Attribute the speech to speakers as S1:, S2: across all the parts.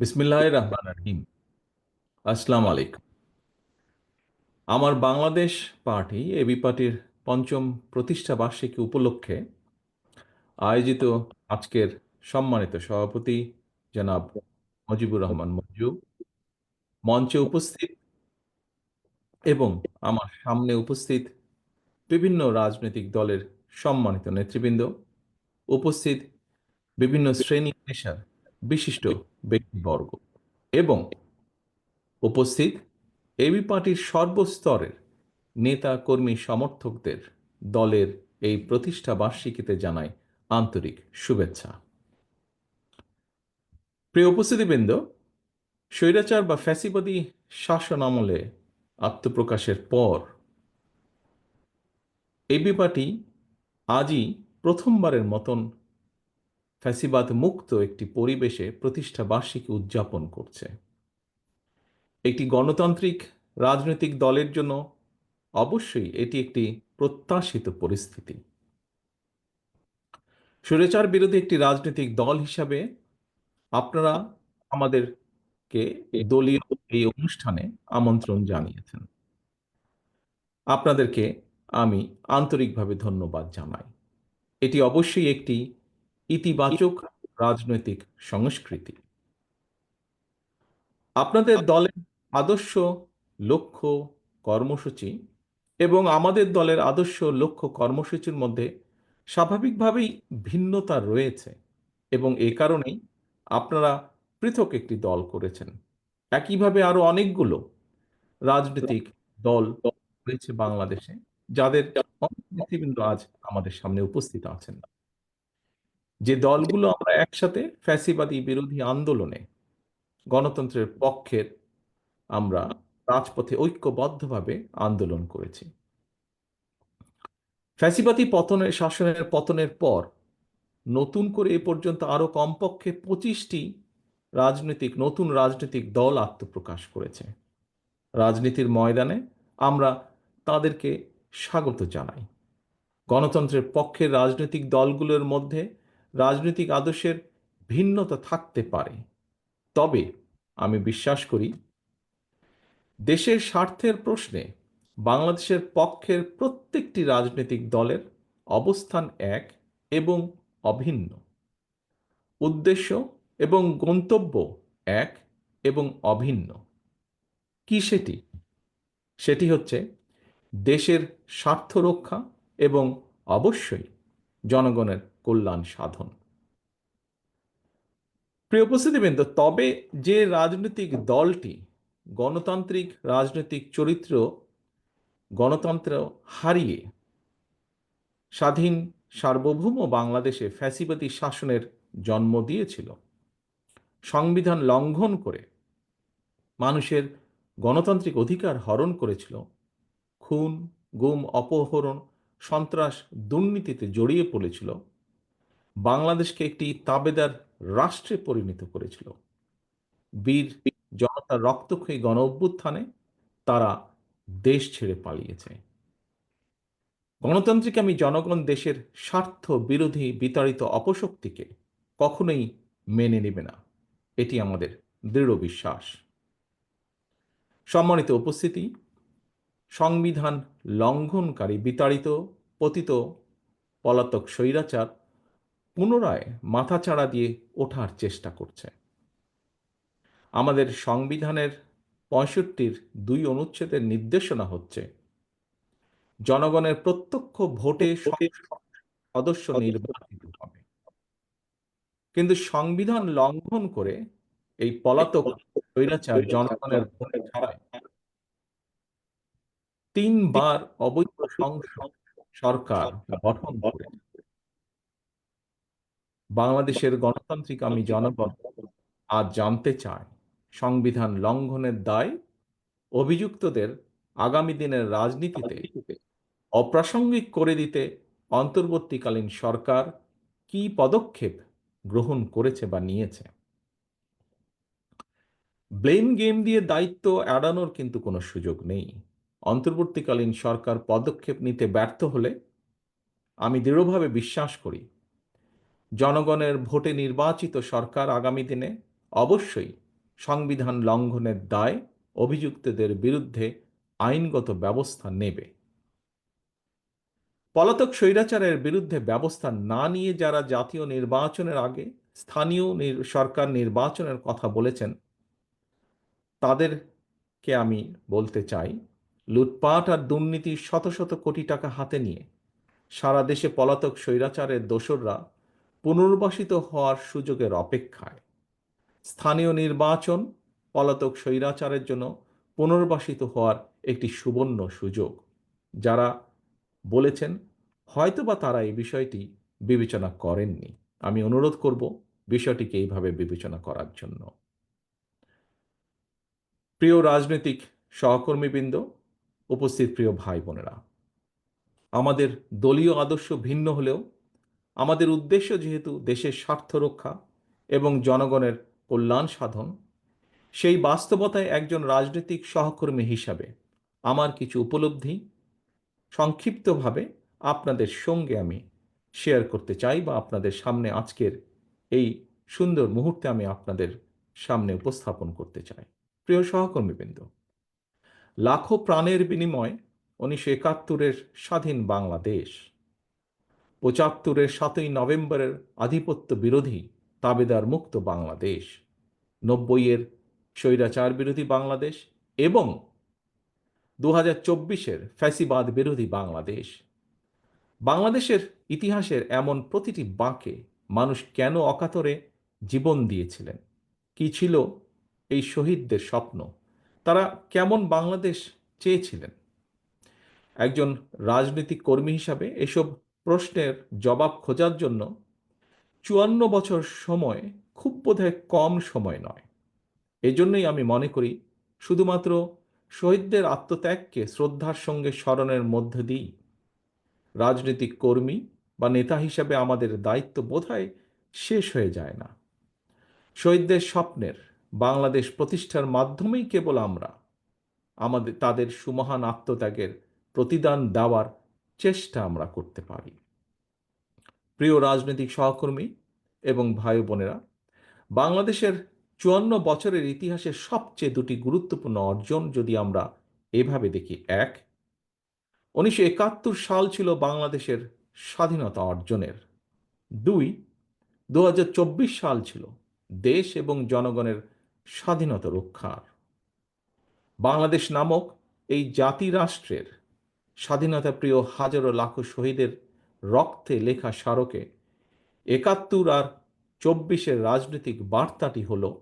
S1: বিসমিল্লাহ রহমান রহিম আসসালামু আলাইকুম আমার বাংলাদেশ পার্টি, এবি পার্টির পঞ্চম প্রতিষ্ঠা বার্ষিকী উপলক্ষে আয়োজিত আজকের সম্মানিত সভাপতি জনাব মজিবুর রহমান মঞ্জু মঞ্চে উপস্থিত এবং আমার সামনে উপস্থিত বিভিন্ন রাজনৈতিক দলের সম্মানিত নেতৃবৃন্দ, উপস্থিত বিভিন্ন শ্রেণি পেশার বিশিষ্ট ব্যক্তিবর্গ। এবং উপস্থিত এবি পার্টির সর্বস্তরের নেতা, কর্মী, সমর্থকদের দলের এই প্রতিষ্ঠা বার্ষিকীতে জানাই আন্তরিক শুভেচ্ছা। প্রিয় উপস্থিতিবৃন্দ, স্বৈরাচার বা ফ্যাসিবাদী শাসন আমলে আত্মপ্রকাশের পর এবি পার্টি আজই প্রথমবারের মতন ফ্যাসিবাদ মুক্ত একটি পরিবেশে প্রতিষ্ঠা বার্ষিকী উদযাপন করছে। একটি গণতান্ত্রিক রাজনৈতিক দলের জন্য অবশ্যই এটি একটি প্রত্যাশিত পরিস্থিতি। স্বৈরাচার বিরোধী একটি রাজনৈতিক দল হিসাবে আপনারা আমাদেরকে দলীয় এই অনুষ্ঠানে আমন্ত্রণ জানিয়েছেন। আপনাদেরকে আমি আন্তরিকভাবে ধন্যবাদ জানাই। এটি অবশ্যই একটি ইতিবাচক রাজনৈতিক সংস্কৃতি। আপনাদের দলের আদর্শ লক্ষ্য কর্মসূচি এবং আমাদের দলের আদর্শ লক্ষ্য কর্মসূচির মধ্যে স্বাভাবিকভাবেই ভিন্নতা রয়েছে এবং এ কারণেই আপনারা পৃথক একটি দল করেছেন। একইভাবে আরও অনেকগুলো রাজনৈতিক দল রয়েছে বাংলাদেশে যাদের নেতৃবৃন্দ আজ আমাদের সামনে উপস্থিত আছেন। যে দলগুলো আমরা একসাথে ফ্যাসিবাদী বিরোধী আন্দোলনে গণতন্ত্রের পক্ষের আমরা রাজপথে ঐক্যবদ্ধভাবে আন্দোলন করেছি। ফ্যাসিবাদী পতনের শাসনের পতনের পর নতুন করে এ পর্যন্ত আরও কমপক্ষে পঁচিশটি রাজনৈতিক, নতুন রাজনৈতিক দল আত্মপ্রকাশ করেছে। রাজনীতির ময়দানে আমরা তাদেরকে স্বাগত জানাই। গণতন্ত্রের পক্ষের রাজনৈতিক দলগুলোর মধ্যে রাজনৈতিক আদর্শের ভিন্নতা থাকতে পারে। তবে আমি বিশ্বাস করি, দেশের স্বার্থের প্রশ্নে বাংলাদেশের পক্ষের প্রত্যেকটি রাজনৈতিক দলের অবস্থান এক এবং অভিন্ন। উদ্দেশ্য এবং গন্তব্য এক এবং অভিন্ন। কি সেটি? সেটি হচ্ছে দেশের স্বার্থ রক্ষা এবং অবশ্যই জনগণের কল্যাণ সাধন। প্রিয় উপস্থিতিবৃন্দ, তবে যে রাজনৈতিক দলটি, গণতান্ত্রিক রাজনৈতিক চরিত্র, গণতন্ত্র হারিয়ে স্বাধীন সার্বভৌম বাংলাদেশে ফ্যাসিবাদী শাসনের জন্ম দিয়েছিল, সংবিধান লঙ্ঘন করে মানুষের গণতান্ত্রিক অধিকার হরণ করেছিল, খুন, গুম, অপহরণ, সন্ত্রাস, দুর্নীতিতে জড়িয়ে পড়েছিল বাংলাদেশকে একটি তাবেদার রাষ্ট্রে পরিণত করেছিল। বীর জনতার রক্তক্ষয়ী গণ অভ্যুত্থানে তারা দেশ ছেড়ে পালিয়েছে। গণতান্ত্রিক আমি জনগণ দেশের স্বার্থ বিরোধী বিতাড়িত অপশক্তিকে কখনোই মেনে নেবে না। এটি আমাদের দৃঢ় বিশ্বাস। সম্মানিত উপস্থিতি, সংবিধান লঙ্ঘনকারী বিতাড়িত, পতিত, পলাতক স্বৈরাচার পুনরায় মাথাচাড়া দিয়ে ওঠার চেষ্টা করছে। আমাদের সংবিধানের পঁয়ষট্টির দুই অনুচ্ছেদের নির্দেশনা হচ্ছে, জনগণের প্রত্যক্ষ ভোটে সদস্য নির্বাচিত হবে। কিন্তু সংবিধান লঙ্ঘন করে এই পলাতক স্বৈরাচার জনগণের ভোট ছাড়াই তিনবার অবৈধ সংসদ সরকার গঠন করে বাংলাদেশের গণতান্ত্রিক আমি জনগণ আজ জানতে চায় সংবিধান লঙ্ঘনের দায় অভিযুক্তদের আগামী দিনের রাজনীতিতে অপ্রাসঙ্গিক করে দিতে অন্তর্বর্তীকালীন সরকার কি পদক্ষেপ গ্রহণ করেছে বা নিয়েছে? ব্লেম গেম দিয়ে দায়িত্ব এড়ানোর কিন্তু কোনো সুযোগ নেই। অন্তর্বর্তীকালীন সরকার পদক্ষেপ নিতে ব্যর্থ হলে আমি দৃঢ়ভাবে বিশ্বাস করি জনগণের ভোটে নির্বাচিত সরকার আগামী দিনে অবশ্যই সংবিধান লঙ্ঘনের দায় অভিযুক্তদের বিরুদ্ধে আইনগত ব্যবস্থা নেবে। পলাতক স্বৈরাচারের বিরুদ্ধে ব্যবস্থা না নিয়ে যারা জাতীয় নির্বাচনের আগে স্থানীয় সরকার নির্বাচনের কথা বলেছেন, তাদেরকে আমি বলতে চাই, লুটপাট আর দুর্নীতির শত শত কোটি টাকা হাতে নিয়ে সারা দেশে পলাতক স্বৈরাচারের দোসররা পুনর্বাসিত হওয়ার সুযোগের অপেক্ষায় স্থানীয় নির্বাচন, পলাতক স্বৈরাচারের জন্য পুনর্বাসিত হওয়ার একটি সুবর্ণ সুযোগ, যারা বলেছেন হয়তোবা তারা এই বিষয়টি বিবেচনা করেননি। আমি অনুরোধ করব বিষয়টিকে এইভাবে বিবেচনা করার জন্য। প্রিয় রাজনৈতিক সহকর্মীবৃন্দ, উপস্থিত প্রিয় ভাই বোনেরা আমাদের দলীয় আদর্শ ভিন্ন হলেও আমাদের উদ্দেশ্য যেহেতু দেশের স্বার্থ রক্ষা এবং জনগণের কল্যাণ সাধন, সেই বাস্তবতায় একজন রাজনৈতিক সহকর্মী হিসাবে আমার কিছু উপলব্ধি সংক্ষিপ্তভাবে আপনাদের সঙ্গে আমি শেয়ার করতে চাই বা আপনাদের সামনে আজকের এই সুন্দর মুহূর্তে আমি আপনাদের সামনে উপস্থাপন করতে চাই। প্রিয় সহকর্মীবৃন্দ, লাখো প্রাণের বিনিময় উনিশশো একাত্তরের স্বাধীন বাংলাদেশ। পঁচাত্তরের সাতই নভেম্বরের আধিপত্য বিরোধী তাবেদার মুক্ত বাংলাদেশ। নব্বইয়ের স্বৈরাচার বিরোধী বাংলাদেশ এবং দু হাজার চব্বিশের ফ্যাসিবাদ বিরোধী বাংলাদেশ। বাংলাদেশের ইতিহাসের এমন প্রতিটি বাঁকে মানুষ কেন অকাতরে জীবন দিয়েছিলেন? কি ছিল এই শহীদদের স্বপ্ন? তারা কেমন বাংলাদেশ চেয়েছিলেন? একজন রাজনৈতিক কর্মী হিসাবে এসব প্রশ্নের জবাব খোঁজার জন্য চুয়ান্ন বছর সময় খুব বোধহয় কম সময় নয়। এজন্যই আমি মনে করি শুধুমাত্র শহীদদের আত্মত্যাগকে শ্রদ্ধার সঙ্গে স্মরণের মধ্য দিই রাজনৈতিক কর্মী বা নেতা হিসাবে আমাদের দায়িত্ব বোধহয় শেষ হয়ে যায় না। শহীদদের স্বপ্নের বাংলাদেশ প্রতিষ্ঠার মাধ্যমেই কেবল আমরা আমাদের, তাদের সুমহান আত্মত্যাগের প্রতিদান দেওয়ার চেষ্টা আমরা করতে পারি। প্রিয় রাজনৈতিক সহকর্মী এবং ভাই বোনেরা, বাংলাদেশের চুয়ান্ন বছরের ইতিহাসে সবচেয়ে দুটি গুরুত্বপূর্ণ অর্জন যদি আমরা এভাবে দেখি, এক, উনিশশো সাল ছিল বাংলাদেশের স্বাধীনতা অর্জনের। দুই দু সাল ছিল দেশ এবং জনগণের স্বাধীনতা রক্ষার। বাংলাদেশ নামক এই জাতি রাষ্ট্রের স্বাধীনতা প্রিয় হাজারো লাখো শহীদের রক্তে লেখা স্মারকে একাত্তর আর চব্বিশের রাজনৈতিক বার্তাটি হল,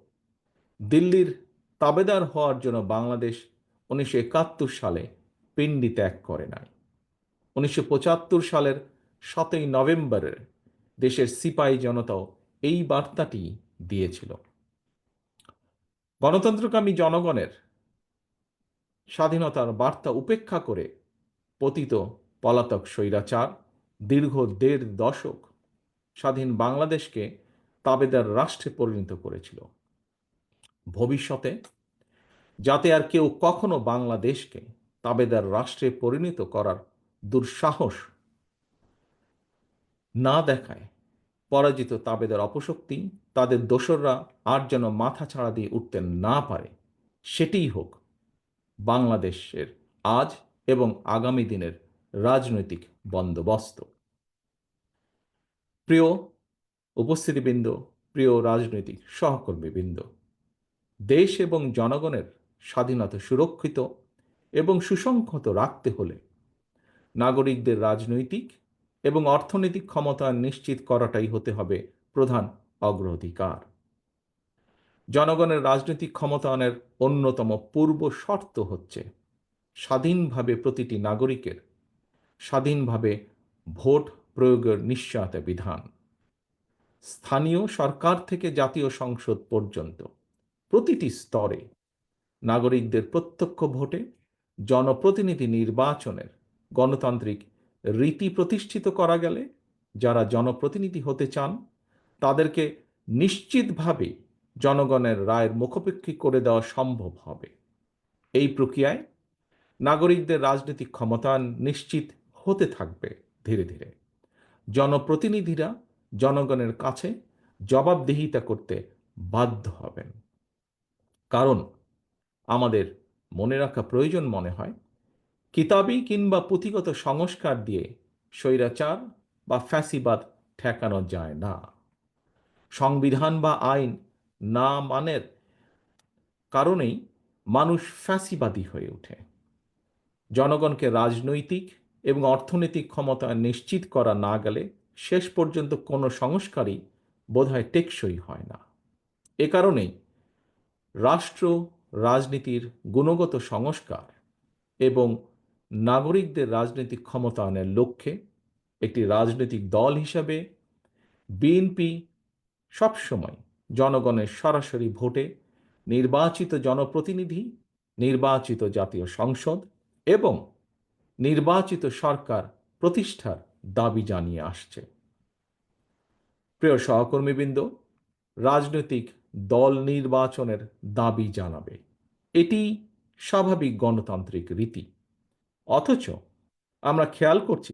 S1: দিল্লির তাবেদার হওয়ার জন্য বাংলাদেশ উনিশশো একাত্তর সালে পিণ্ডি ত্যাগ করে নাই। উনিশশো পঁচাত্তর সালের সাতই নভেম্বরের দেশের সিপাহী জনতাও এই বার্তাটি দিয়েছিল। গণতন্ত্রকামী জনগণের স্বাধীনতার বার্তা উপেক্ষা করে পতিত পলাতক স্বৈরাচার দীর্ঘ দেড় দশক স্বাধীন বাংলাদেশকে তাবেদার রাষ্ট্রে পরিণত করেছিল। ভবিষ্যতে যাতে আর কেউ কখনো বাংলাদেশকে তাবেদার রাষ্ট্রে পরিণত করার দুঃসাহস না দেখায়, পরাজিত তাবেদার অপশক্তি তাদের দোসররা আর যেন মাথা ছাড়া দিয়ে উঠতে না পারে, সেটিই হোক বাংলাদেশের আজ এবং আগামী দিনের রাজনৈতিক বন্দোবস্ত। প্রিয় উপস্থিতিবৃন্দ, প্রিয় রাজনৈতিক সহকর্মীবৃন্দ, দেশ এবং জনগণের স্বাধীনতা সুরক্ষিত এবং সুসংহত রাখতে হলে নাগরিকদের রাজনৈতিক এবং অর্থনৈতিক ক্ষমতা নিশ্চিত করাটাই হতে হবে প্রধান অগ্রাধিকার। জনগণের রাজনৈতিক ক্ষমতায়নের অন্যতম পূর্ব শর্ত হচ্ছে স্বাধীনভাবে প্রতিটি নাগরিকের স্বাধীনভাবে ভোট প্রয়োগের নিশ্চয়তা বিধান। স্থানীয় সরকার থেকে জাতীয় সংসদ পর্যন্ত প্রতিটি স্তরে নাগরিকদের প্রত্যক্ষ ভোটে জনপ্রতিনিধি নির্বাচনের গণতান্ত্রিক রীতি প্রতিষ্ঠিত করা গেলে যারা জনপ্রতিনিধি হতে চান, তাদেরকে নিশ্চিতভাবে জনগণের রায়ের মুখোপেক্ষী করে দেওয়া সম্ভব হবে। এই প্রক্রিয়ায় নাগরিকদের রাজনৈতিক ক্ষমতায়ন নিশ্চিত হতে থাকবে ধীরে ধীরে। জনপ্রতিনিধিরা জনগণের কাছে জবাবদিহিতা করতে বাধ্য হবেন। কারণ আমাদের মনে রাখা প্রয়োজন মনে হয়, কিতাবি কিংবা পুঁথিগত সংস্কার দিয়ে স্বৈরাচার বা ফ্যাসিবাদ ঠেকানো যায় না। সংবিধান বা আইন না মানের কারণেই মানুষ ফ্যাসিবাদী হয়ে ওঠে। জনগণকে রাজনৈতিক এবং অর্থনৈতিক ক্ষমতা নিশ্চিত করা না গেলে শেষ পর্যন্ত কোনো সংস্কারই বোধহয় টেকসই হয় না। এ কারণেই রাষ্ট্র, রাজনীতির গুণগত সংস্কার এবং নাগরিকদের রাজনৈতিক ক্ষমতায়নের লক্ষ্যে একটি রাজনৈতিক দল হিসাবে বিএনপি সবসময় জনগণের সরাসরি ভোটে নির্বাচিত জনপ্রতিনিধি, নির্বাচিত জাতীয় সংসদ এবং নির্বাচিত সরকার প্রতিষ্ঠার দাবি জানিয়ে আসছে। প্রিয় সহকর্মীবৃন্দ, রাজনৈতিক দল নির্বাচনের দাবি জানাবে। এটি স্বাভাবিক গণতান্ত্রিক রীতি। অথচ আমরা খেয়াল করছি